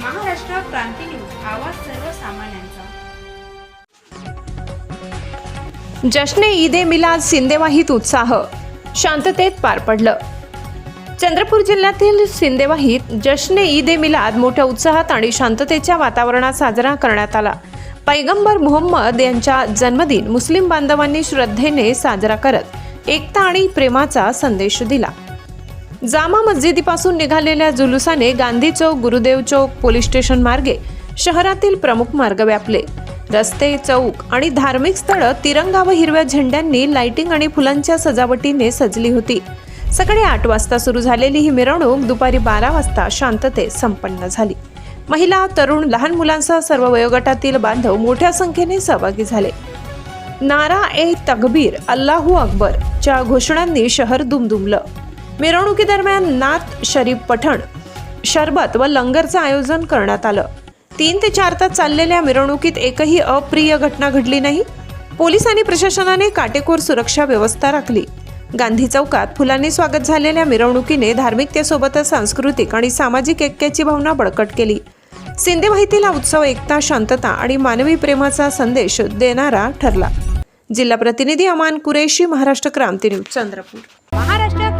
क्रांती news आवाज सर्वसामान्यांचा. जश्ने ईद ए मिलाद सिंदेवाहीत उत्साह. शांततेत पार पडलं. चंद्रपूर जिल्ह्यातील सिंदेवाहीत जश्ने ईद ए मिलाद मोठ्या उत्साहात आणि शांततेच्या वातावरणात साजरा करण्यात आला. पैगंबर मोहम्मद यांच्या जन्मदिन मुस्लिम बांधवांनी श्रद्धेने साजरा करत एकता आणि प्रेमाचा संदेश दिला. जामा मस्जिदीपासून निघालेल्या जुलुसाने गांधी चौक गुरुदेव चौक पोलीस स्टेशन मार्गे शहरातील प्रमुख मार्ग व्यापले. रस्ते चौक आणि धार्मिक स्थळं तिरंगा व हिरव्या झेंड्यांनी लाइटिंग आणि फुलांच्या सजावटीने सजली होती. सकाळी आठ वाजता सुरू झालेली ही मिरवणूक दुपारी बारा वाजता शांततेत संपन्न झाली. महिला तरुण लहान मुलांसह सर्व वयोगटातील बांधव मोठ्या संख्येने सहभागी झाले. नारा ए तकबीर अल्लाहू अकबर च्या घोषणांनी शहर दुमदुमलं. मिरवणुकीदरम्यान नाथ शरीफ पठण शरबत व लंगरचं आयोजन करण्यात आलं. तीन ते चार तास चाललेल्या मिरवणुकीत एकही अप्रिय घटना घडली नाही. पोलीस आणि प्रशासनाने काटेकोर सुरक्षा व्यवस्था राखली. गांधी चौकात फुलांनी स्वागत झालेल्या मिरवणुकीने धार्मिकतेसोबतच सांस्कृतिक आणि सामाजिक ऐक्याची भावना बळकट केली. सिंधेवाहीतील हा उत्सव एकता शांतता आणि मानवी प्रेमाचा संदेश देणारा ठरला. जिल्हा प्रतिनिधी अमान कुरेशी महाराष्ट्र क्रांती न्यूज चंद्रपूर. महाराष्ट्र